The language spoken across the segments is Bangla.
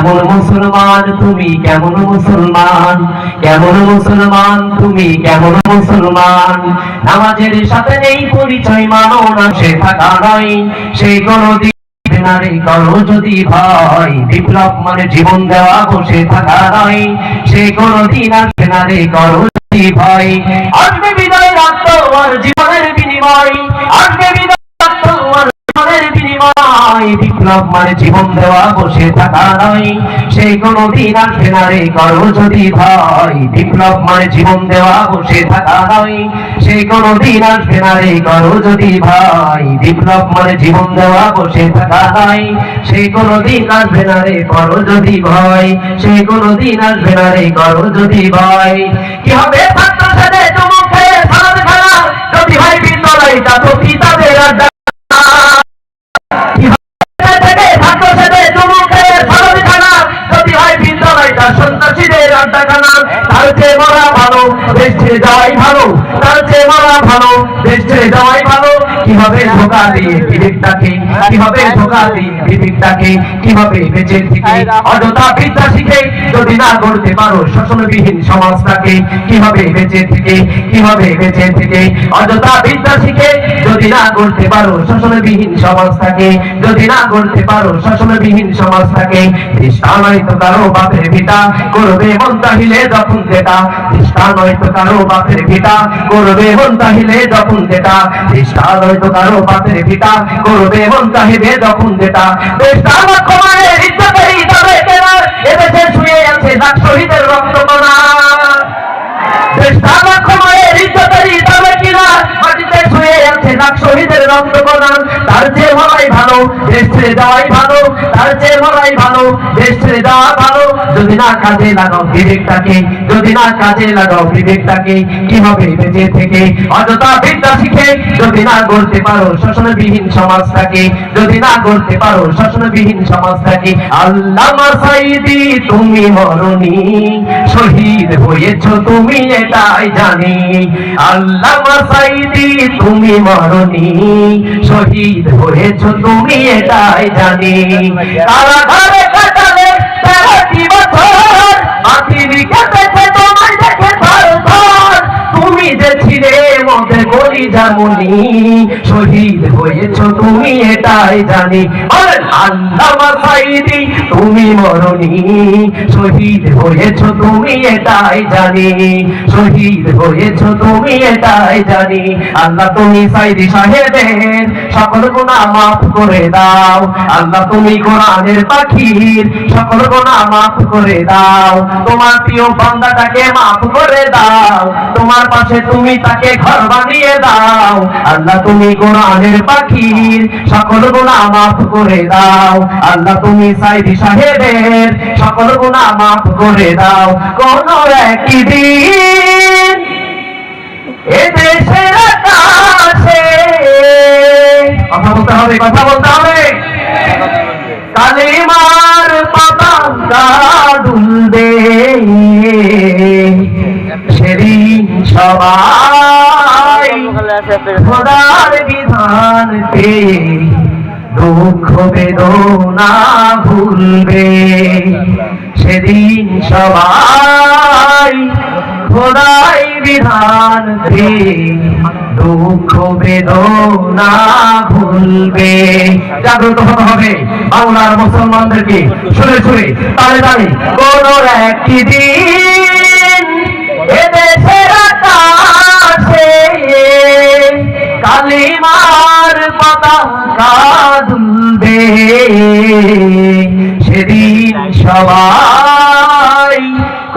কেমন মুসলমান তুমি? কেমন মুসলমান? কেমন মুসলমান তুমি? কেমন মুসলমান? নামাজের সাথে নেই পরিচয় মানো না, সে থাকা নয় সেই কোনদিন নারী করো বিপ্লব মানে জীবন দেওয়া আসবে যদি বিদায় রাখত জীবনের বিনিময়। বিদায় বিনিময় বিপ্লব মানে জীবন দেওয়া, বসে থাকা নয়। সেই কোনদিন আসবে না রে, করো যদি ভয়। বিপ্লব মানে জীবন দেওয়া, বসে থাকা নয়। সেই কোনদিন আসবে না রে, করো যদি ভাই বিপ্লব মানে জীবন দেওয়া, বসে থাকা নয়। সেই কোনদিন আসবে না রে, করো যদি ভয়। সেই কোনদিন আসবে না রে, করো যদি ভয়। কি হবে? ছাত্র সাথে চমকে সালাদ খেলা যদি ভাই বিদ্যালয় চেয়ে ভালো দেশ ছেড়ে যাওয়াই ভালো তার চেয়ে মরা ভালো দেশ ছেড়ে যাওয়াই ভালো। কীভাবে ধোকা দিয়ে বিবেকটাকে কীভাবে ধোকা দিয়ে বিবেকটাকে কীভাবে বেঁচে থেকে অযথা বিদ্যা শিখে যদি না করতে পারো শোষণবিহীন সমাজটাকে, কীভাবে বেঁচে থেকে, কীভাবে বেঁচে থেকে অযথা বিদ্যা শিখে যদি না করতে পারো শোষণবিহীন সমাজটাকে, যদি না করতে পারো শোষণবিহীন সমাজটাকে দৃষ্টা নয় তো কারও বাপের পিতা, করবে মন তাহিলে যখন যেটা দৃষ্টা নয় তো কারও বাপের পিতা, করবে মন তাহিলে যখন যেটা দৃষ্টা কারও বাপের পিতা করবে মন তাহিলে যখন যেটা দৃষ্টা লক্ষ মায়ের ইজ্জতেরই তবে কেনা এদেশে শুয়ে আছে লাখ শহীদের তার চেয়ে মরাই ভালো, দেশ ছেড়ে যাওয়াই ভালো, তার চেয়ে মরাই ভালো, দেশ ছেড়ে যাওয়া ভালো। যদি না কাজে লাগাও বিবেকটাকে, যদি না কাজে লাগাও বিবেকটাকে, কি হবে বেঁচে থেকে? অযথা বিদ্যা শিখে যদি না গড়তে পারো শোষণবিহীন সমাজটাকে, যদি না গড়তে পারো শোষণবিহীন সমাজটাকে, আল্লাহ সাইদি তুমি মরণি, শহীদ হয়েছ তুমি এটাই জানি। আল্লাহ সাইদি তুমি মরণি, শহীদ হয়েছ তুমি এটাই জানি। কারাগারে কাটালে তেরোটি বছর তুমি যে ছিলে মধ্যে গলি যেমনি শহীদ হয়েছ তুমি এটাই জানি। সাইদি তুমি মরণি শহীদ হয়েছ তুমি এটাই জানি। শহীদ হয়েছ তুমি এটাই জানি। আল্লাহ তুমি সাইদি সাহেবের সকল গোনা মাফ করে দাও। আল্লাহ তুমি কোরআনের পাখির সকল গুণা মাফ করে দাও। তোমার প্রিয় বান্দাটাকে মাফ করে দাও। তোমার পাশে তুমি তাকে ঘর বানিয়ে দাও। আল্লাহ তুমি কোরআনের পাখির সকল গুণা মাফ করে দাও। আল্লাহ তুমি সাইদি সাহেবের সকল গুণা মাফ করে দাও। কোন একদিন এ দেশের আকাশে। কথা বলতে হবে, কথা বলতে হবে। কালিমার সেদিন সবাই খোদার পেয়ে দুঃখ বেদনা ভুলবে। সেদিন সবাই খোদাই বিধান দুঃখ বেদনা ভুলবে। জাগ্রত হতে হবে বাংলার মুসলমানদেরকে। শুনে শুনে, তালে তালে, কোন একটি দিন কালিমার পতাকা দুলবে সেদিন সবাই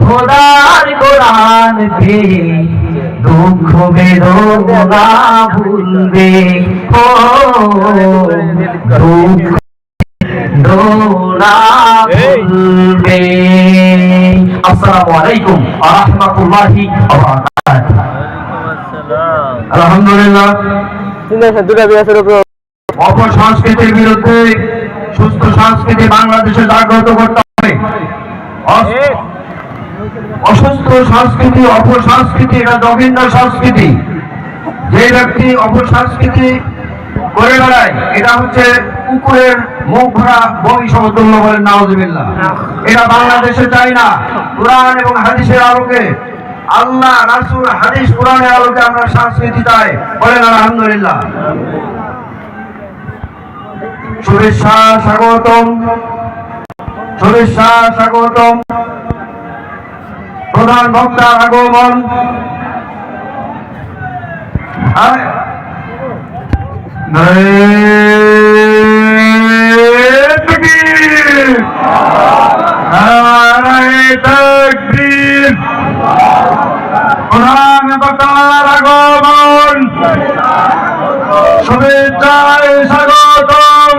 খোদার কোরআন পেয়ে দুঃখ বেদনা ভুলবে। ও দুঃখ বেদনা ভুলবে। আসসালামু আলাইকুম ওয়া রাহমাতুল্লাহি ওয়া বারাকাতুহু আলহামদুলিল্লাহ। দুটা বিয়াসের উপর অপসংস্কৃতির বিরুদ্ধে সুস্থ সংস্কৃতি বাংলাদেশে জাগ্রত করতে হবে। অসুস্থ সংস্কৃতি অপসংস্কৃতি এটা জঘন্য সংস্কৃতি। যে ব্যক্তি অপসংস্কৃতি করে বেড়ায় এটা হচ্ছে কুকুরের মুখ ভরা বই সমতুল্য বলেন নাউজুবিল্লাহ। এটা বাংলাদেশে চাই না। কোরআন এবং হাদিসের আলোকে আল্লাহ, রাসূল, হাদিস, কোরআনের আলোকে আমরা সংস্কৃতি চাই বলেন, আলহামদুলিল্লাহ। শুভেচ্ছা, স্বাগতম। শুভেচ্ছা, স্বাগতম। প্রধান বক্তার আগমন। আর নারায়ে তাকবীর নারায়ে তাকবীর। প্রধান বক্তার আগমন শুভেচ্ছায় স্বাগতম।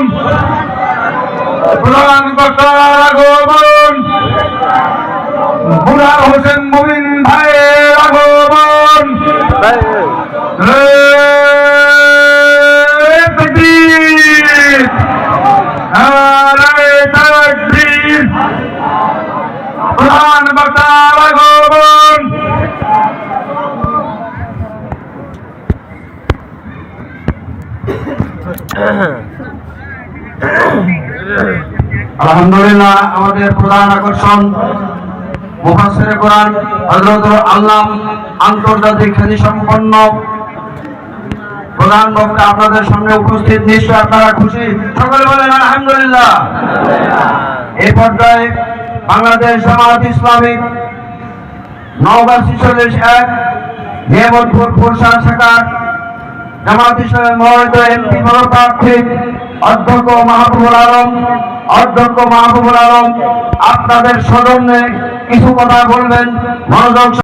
বক্তার আগমন আলহামদুলিল্লাহ, আমাদের প্রধান আকর্ষণ কোরআন আল্লাম আন্তর্জাতিক খ্যাতি সম্পন্ন প্রধান বক্তা আপনাদের সামনে উপস্থিত। নিশ্চয় আপনারা খুশি। সকলে বলেন, আলহামদুলিল্লাহ। এই পর্যায়ে বাংলাদেশ জামাত ইসলামিক নওগাঁ শেখ জামাত ইসলামের মনোনীত এমপি অধ্যক্ষ মাহবুবুল আলম, অধ্যক্ষ মাহবুবুল আলম, আপনাদের সদনে কিছু কথা বলবেন। মনোযোগ